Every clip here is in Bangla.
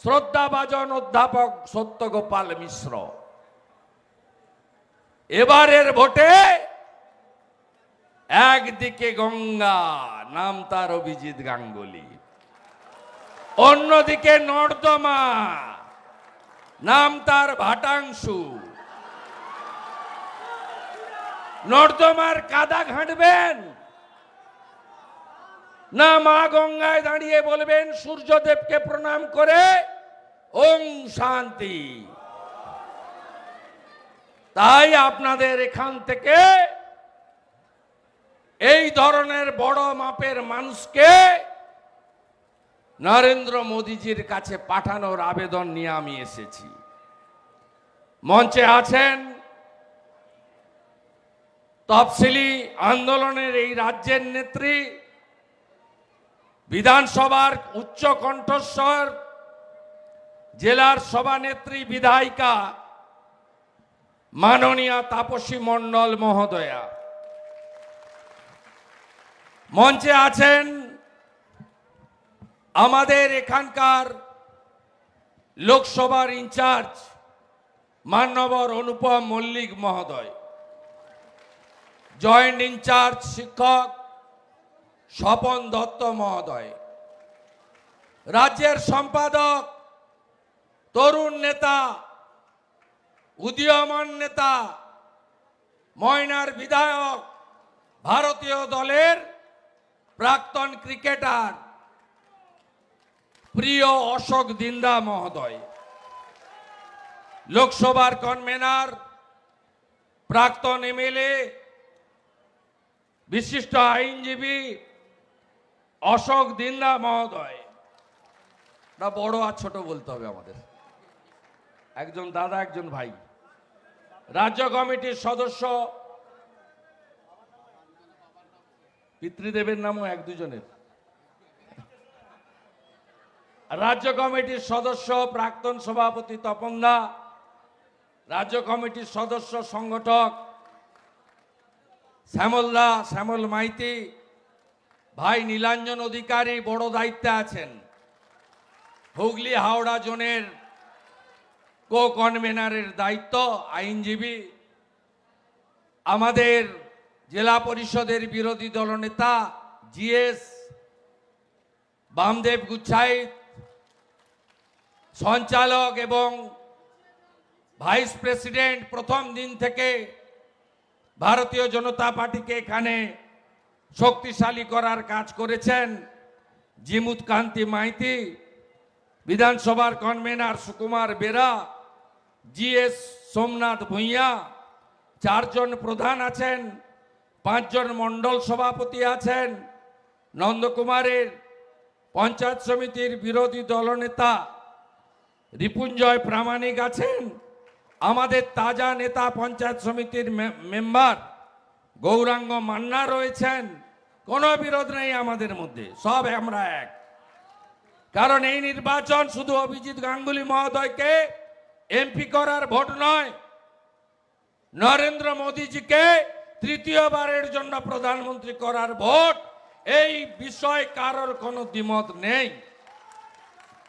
শ্রদ্ধাভাজন অধ্যাপক সত্যগোপাল মিশ্র। এবারের ভোটে একদিকে গঙ্গা, নাম তার অভিজিৎ গাঙ্গুলি। অন্যদিকে নর্দমা, নাম তার ভাটাংশু। নর্দমার কাদা ঘাঁটবেন? না মা গঙ্গায় দাঁড়িয়ে বলবেন, সূর্যদেবকে প্রণাম করে ওং শান্তি। তাই আপনাদের এখান থেকে এই ধরনের বড় মাপের মানুষকে নরেন্দ্র মোদীজির কাছে পাঠানোর আবেদন নিয়ে আমি এসেছি। মঞ্চে আছেন তফসিলি আন্দোলনের এই রাজ্যের নেত্রী বিধানসভার উচ্চ কণ্ঠস্বর, জেলার সভানেত্রী বিধায়িকা মাননীয়া তাপসী মণ্ডল মহোদয়া। মঞ্চে আছেন আমাদের এখানকার লোকসভার ইনচার্জ মান্যবর অনুপম মল্লিক মহোদয়। জয়েন্ট ইনচার্জ শিক্ষক স্বপন দত্ত মহোদয়। রাজ্যের সম্পাদক, তরুণ নেতা, উদীয়মান নেতা, ময়নার বিধায়ক, ভারতীয় দলের প্রাক্তন ক্রিকেটার, প্রিয় অশোক দিন্দা মহোদয়। লোকসভার কনভেনার, প্রাক্তন এমএলএ, বিশিষ্ট আইনজীবী অশোক দিন্দা মহোদয়। না, বড় আর ছোট বলতে হবে আমাদের। একজন দাদা, একজন ভাই। রাজ্য কমিটির সদস্য পিতৃদেবের নামও এক দুজনের। রাজ্য কমিটির সদস্য প্রাক্তন সভাপতি তপন দা, রাজ্য কমিটির সদস্য সংগঠক শ্যামল দা, শ্যামল মাইতি ভাই নীলাঞ্জন অধিকারী বড় দায়িত্বে আছেন। হুগলি হাওড়া জোনের কো কনভেনারের দায়িত্ব, আইনজীবী। আমাদের জেলা পরিষদের বিরোধী দলনেতা জিএস বামদেব গুচ্ছাইত, সঞ্চালক এবং ভাইস প্রেসিডেন্ট প্রথম দিন থেকে ভারতীয় জনতা পার্টিকে এখানে শক্তিশালী করার কাজ করেছেন জিমুত কান্তি মাইতি, বিধানসভার কনভেনার সুকুমার বেরা জিএস সোমনাথ ভূঁইয়া, চারজন প্রধান আছেন, পাঁচজন মণ্ডল সভাপতি আছেন, নন্দকুমারের পঞ্চায়েত সমিতির বিরোধী দলনেতা রিপুঞ্জয় প্রামাণিক আছেন, আমাদের তাজা নেতা পঞ্চায়েত সমিতির মেম্বার গৌরাঙ্গ মান্না রয়েছেন কোনো বিরোধ নেই আমাদের মধ্যে, সব আমরা এক। কারণ এই নির্বাচন শুধু অভিজিৎ গাঙ্গুলি মহোদয়কে এমপি করার ভোট নয়, নরেন্দ্র মোদীজিকে তৃতীয়বারের জন্য প্রধানমন্ত্রী করার ভোট, এই বিষয় কারোর কোনো দ্বিমত নেই।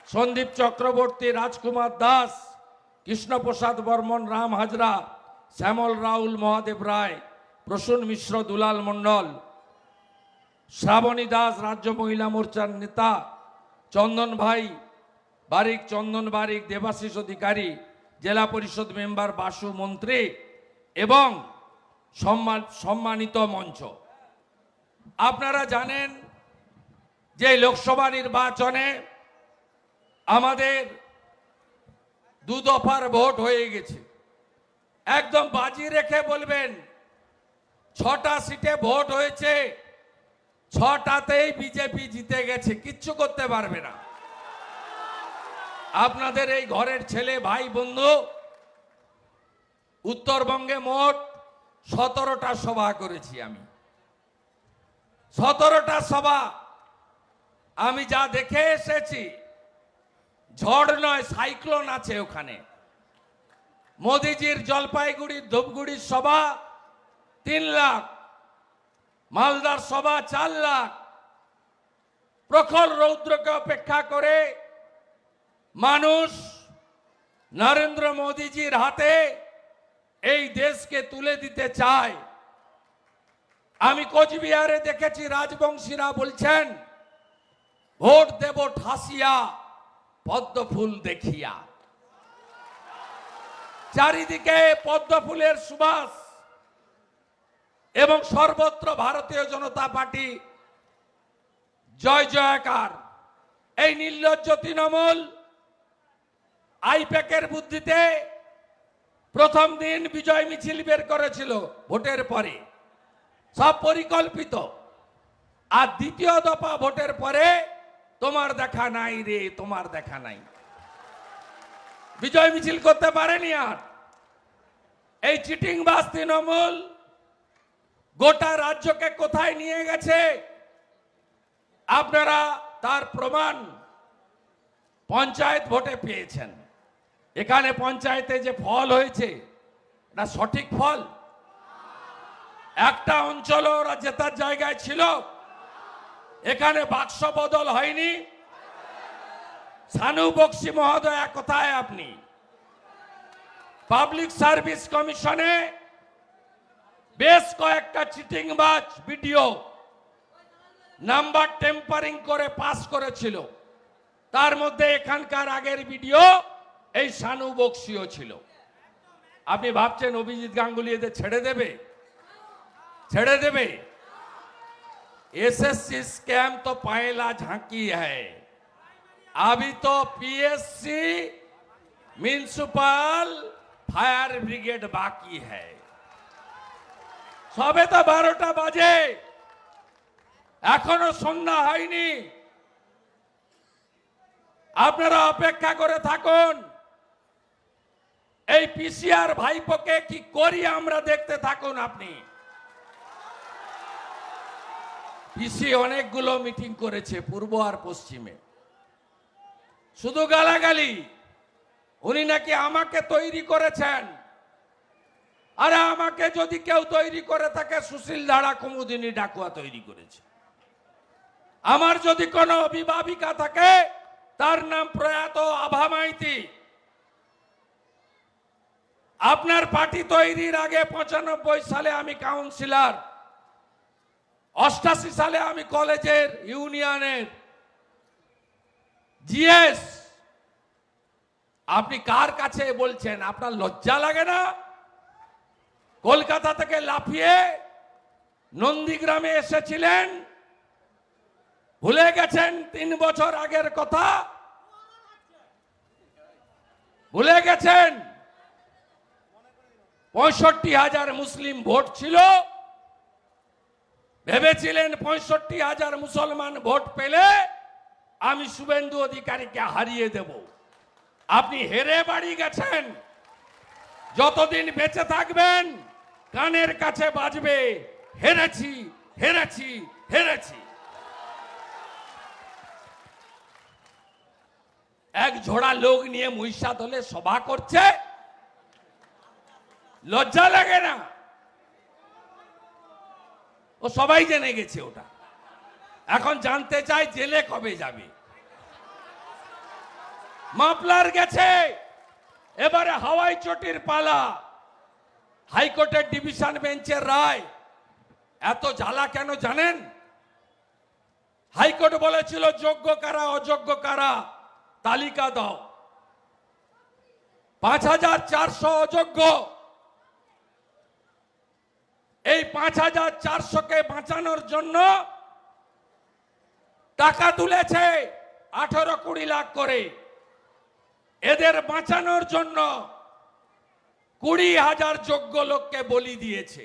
সন্দীপ চক্রবর্তী, রাজকুমার দাস, কৃষ্ণপ্রসাদ বর্মন, রাম হাজরা, শ্যামল রাহুল মহাদেব রায়, প্রসূন মিশ্র, দুলাল মণ্ডল শ্রাবণী দাস রাজ্য মহিলা মোর্চার নেতা, চন্দন ভাই, বারিক চন্দন বারিক দেবাশিস অধিকারী, জেলা পরিষদ মেম্বার বাসু মন্ত্রী এবং সম্মান, সম্মানিত মঞ্চ। আপনারা জানেন যে লোকসভা নির্বাচনে আমাদের দু দফার ভোট হয়ে গেছে। একদম বাজি রেখে বলবেন, ছটা সিটে ভোট হয়েছে। ছটাতেই বিজেপি জিতে গেছে, কিচ্ছু করতে পারবে না। আপনাদের এই ঘরের ছেলে, ভাই, বন্ধু, উত্তরবঙ্গে মোট সতেরোটা সভা করেছি আমি। সতেরোটা সভা। আমি যা দেখে এসেছি, ঝড় নয়, সাইক্লোন আছে ওখানে। মোদিজির জলপাইগুড়ি ধূপগুড়ির সভা, তিন লাখ। মালদার সভা চার লাখ। প্রখর রৌদ্রকে অপেক্ষা করে মানুষ নরেন্দ্র মোদীজির হাতে এই দেশকে তুলে দিতে চায়। আমি কোচবিহারে দেখেছি রাজবংশীরা বলছেন, ভোট দেব ঠাসিয়া পদ্ম ফুল দেখিয়া। চারিদিকে পদ্ম ফুলের সুবাস। এবং সর্বত্র ভারতীয় জনতা পার্টি। জয় জয়কার। এই নির্লজ্জ তৃণমূল আইপ্যাকের বুদ্ধিতে প্রথম দিন বিজয় মিছিল বের করেছিল ভোটের পরে। সব পরিকল্পিত। আর দ্বিতীয় দফা ভোটের পরে তোমার দেখা নাই রে, তোমার দেখা নাই। বিজয় মিছিল করতে পারেনি আর। এই চিটিং বাস তৃণমূল গোটা রাজ্যকে কোথায় নিয়ে গেছে? আপনারা তার প্রমাণ পঞ্চায়েত ভোটে পেয়েছেন। এখানে পঞ্চায়েতে যে ফল হয়েছে না সঠিক ফল? একটা অঞ্চল ওরা জেতার জায়গায় ছিল। এখানে বাক্স বদল হয়নি। সানু বক্সি মহোদয়া, কোথায় আপনি? পাবলিক সার্ভিস কমিশনে বেশ কয়েকটা চিটিংবাজ ভিডিও নাম্বার টেম্পারিং করে পাস করেছিল তার মধ্যে এখানকার আগের ভিডিও এই সানু বক্সিও ছিল আপনি ভাবছেন অভিজিৎ গাঙ্গুলি এদের ছেড়ে দেবে ছেড়ে দেবে एसएससी स्कैम तो पहला झांकी है अभी तो पीएससी म्यूनिसिपल फायर ब्रिगेड बाकी है সবে তো বারোটা বাজে। এখনও সন্ধ্যা হয়নি। আপনারা অপেক্ষা করে থাকুন। এই পিসিআর ভাইপোকে কি করি আমরা দেখতে থাকুন আপনি? পিসি অনেকগুলো মিটিং করেছে পূর্ব আর পশ্চিমে। শুধু গালাগালি, উনি নাকি আমাকে তৈরি করেছেন। আরে আমাকে যদি কেউ তৈরি করে থাকে, সুশীল ধারা কুমুদিনী ডাকুয়া তৈরি করেছে। আমার যদি কোনো অভিভাবিকা থাকে, তার নাম প্রয়াত আভা মাইতি। আপনার পার্টি তৈরির আগে পঁচানব্বই সালে আমি কাউন্সিলর, অষ্টাশি সালে আমি কলেজের ইউনিয়নের। জিএস, আপনি কার কাছে বলছেন? আপনার লজ্জা লাগে না? কলকাতা থেকে লাফিয়ে নন্দীগ্রামে এসেছিলেন। ভুলে গেছেন তিন বছর আগের কথা। ভুলে গেছেন। পঁয়ষট্টি হাজার মুসলিম ভোট ছিল। ভেবেছিলেন পঁয়ষট্টি হাজার মুসলমান ভোট পেলে আমি শুভেন্দু অধিকারীকে হারিয়ে দেব। আপনি হেরে বাড়ি গেছেন। যতদিন বেঁচে থাকবেন কানের কাছে বাজবে, হেরেছি হেরেছি হেরেছি। এক ঝোড়া লোক নিয়ে মহিষা দলে সভা করছে। লজ্জা লাগে না। ও সবাই জেনে গেছে ওটা। এখন জানতে চাই জেলে কবে যাবে। মাপলার গেছে। এবারে হাওয়াই চটির পালা। হাইকোর্টের ডিভিশন বেঞ্চের রায়। এত জ্বালা কেন জানেন? হাইকোর্ট বলেছিল, যোগ্য কারা, অযোগ্য কারা? তালিকা দাও। পাঁচ হাজার চারশো অযোগ্য। এই পাঁচ হাজার চারশোকে বাঁচানোর জন্য টাকা তুলেছে আঠারো কুড়ি লাখ করে। এদের বাঁচানোর জন্য কুড়ি হাজার যোগ্য লোককে বলি দিয়েছে।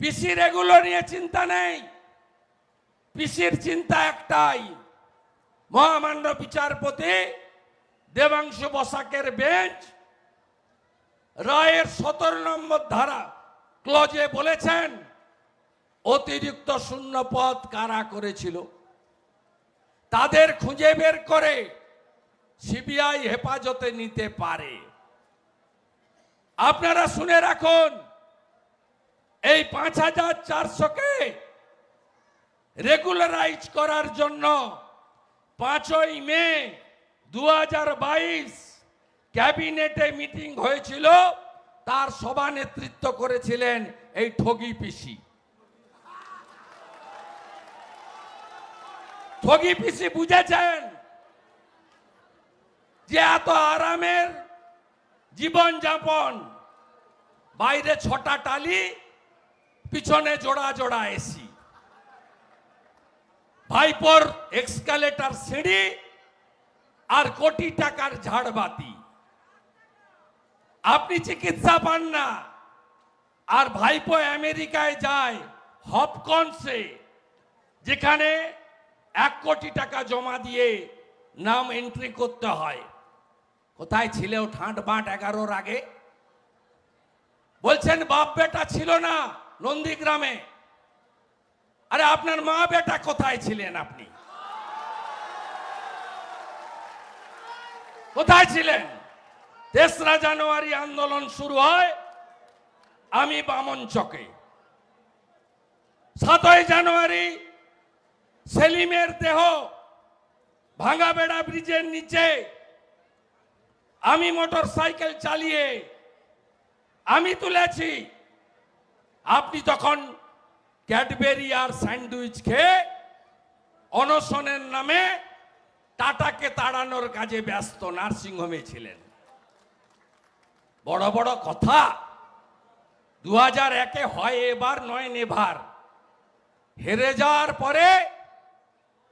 পিসির এগুলো নিয়ে চিন্তা নেই। পিসির চিন্তা একটাই, মহামান্য বিচারপতি দেবাংশু বসাকের বেঞ্চ রায়ের সতেরো নম্বর ধারা ক্লজে বলেছেন, অতিরিক্ত শূন্য পদ কারা করেছিল? তাদের খুঁজে বের করে সিবিআই হেফাজতে নিতে পারে। আপনারা শুনে রাখুন, এই পাঁচ হাজার চারশোকে রেগুলারাইজ করার জন্য পাঁচই মে দু হাজার বাইশ ক্যাবিনেটে মিটিং হয়েছিল, তার সভা নেতৃত্ব করেছিলেন এই ঠগি পিসি। ঠগি পিসি বুঝেছেন যে এত আরামের জীবন যাপন। বাইরে ছটা টালি, পিছনে জোড়া জোড়া এসি ভাইপোর এক্সকালেটার সিঁড়ি আর কোটি টাকার ঝাড়বাতি। আপনি চিকিৎসা পান না, আর ভাইপো আমেরিকায় যায় হপকনসে, যেখানে এক কোটি টাকা জমা দিয়ে নাম এন্ট্রি করতে হয়। কোথায় ছিলেও ঠাঁট বাঁট এগারোর আগে? বলছেন, বাপ বেটা ছিল না নন্দীগ্রামে। আরে আপনার মা বেটা কোথায় ছিলেন আপনি? কোথায় ছিলেন? তেসরা জানুয়ারি আন্দোলন শুরু হয় আমি বামন চকে। সাতই জানুয়ারি সেলিমের দেহ ভাঙা বেড়া ব্রিজের নিচে আমি মোটর সাইকেল চালিয়ে, আমি তুলেছি। আপনি তখন ক্যাডবেরি আর স্যান্ডউইচ খেয়ে অনশনের নামে টাটাকে তাড়ানোর কাজে ব্যস্ত নার্সিংহোমে ছিলেন। বড় বড় কথা দু হাজার একে হয় এবার নয় নেভার। হেরে যাওয়ার পরে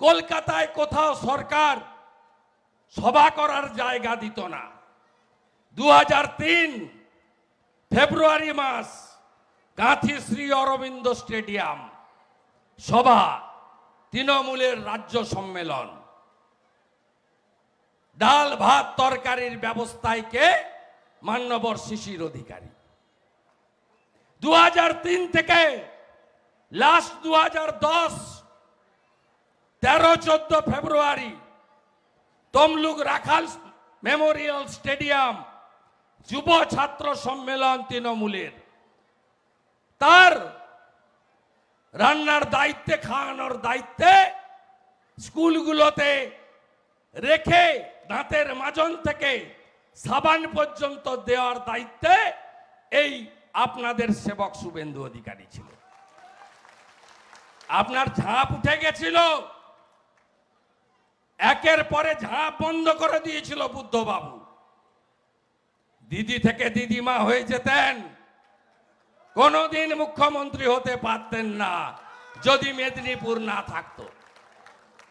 কলকাতায় কোথাও সরকার সভা করার জায়গা দিত না। দু ফেব্রুয়ারি মাস, গাঁথি শ্রী অরবিন্দ স্টেডিয়াম, সভা, তৃণমূলের রাজ্য সম্মেলন। ডাল ভাত তরকারির ব্যবস্থায় কে? মান্যবর শিশির অধিকারী। দু থেকে লাস্ট দু হাজার দশ, তেরো চোদ্দ ফেব্রুয়ারি, তমলুক রাখাল মেমোরিয়াল স্টেডিয়াম যুব ছাত্র সম্মেলন তৃণমূলের। তার রান্নার দায়িত্বে, খাওয়ানোর দায়িত্বে স্কুলগুলোতে রেখে দাঁতের মাজন থেকে সাবান পর্যন্ত দেওয়ার দায়িত্বে এই আপনাদের সেবক শুভেন্দু অধিকারী ছিল। আপনার ঝাঁপ উঠে গেছিল। একের পরে ঝাঁপ বন্ধ করে দিয়েছিল বুদ্ধবাবু। দিদি থেকে দিদিমা হয়ে যেতেন। কোনোদিন মুখ্যমন্ত্রী হতে পারতেন না, যদি মেদিনীপুর না থাকতো।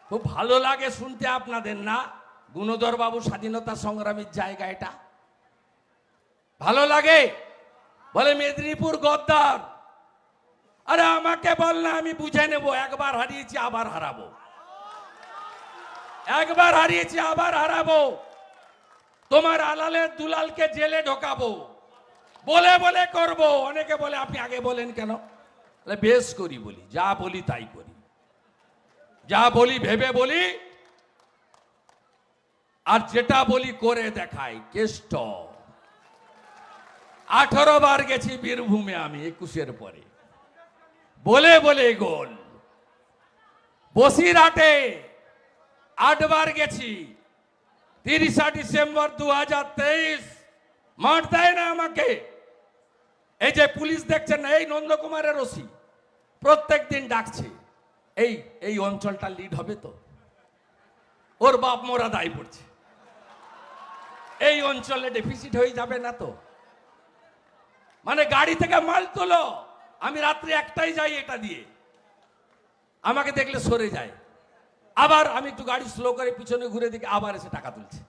খুব ভালো লাগে শুনতে আপনাদের, না? গুণধর বাবু স্বাধীনতা সংগ্রামীর জায়গা এটা। ভালো লাগে? বলে, মেদিনীপুর গদ্দার। আরে, আমাকে বল না, আমি বুঝে নেব, একবার হারিয়েছি, আবার হারাবো। একবার হারিয়েছি, আবার হারাবো। তোমার আলালের দুলালকে জেলে ঢোকাবো। বলে বলে করব। অনেকে বলে, আপনি আগে বলেন কেন? বেশ করি বলি, যা বলি তাই করি। যা বলি, ভেবে বলি। আর যেটা বলি করে দেখাই, কেষ্ট। আঠারো বার গেছি বীরভূমে আমি একুশের পরে। বলে বলে গোল। বসিরহাটে আটবার গেছি। তিরিশা ডিসেম্বর দু হাজার তেইশ। মাঠ দেয় না আমাকে। এই যে পুলিশ দেখছেন এই নন্দকুমারের ওসি, প্রত্যেক দিন ডাকছে, এই এই অঞ্চলটা লিড হবে তো? ওর বাপ মোরা দায় পড়ছে। এই অঞ্চলে ডেফিসিট হয়ে যাবে না তো? মানে গাড়ি থেকে মাল তোলো, আমি রাত্রি একটাই যাই এটা দিয়ে। আমাকে দেখলে সরে যায়। আবার আমি একটু গাড়ি স্লো করে পিছনে ঘুরে দেখি আবার এসে টাকা তুলছে।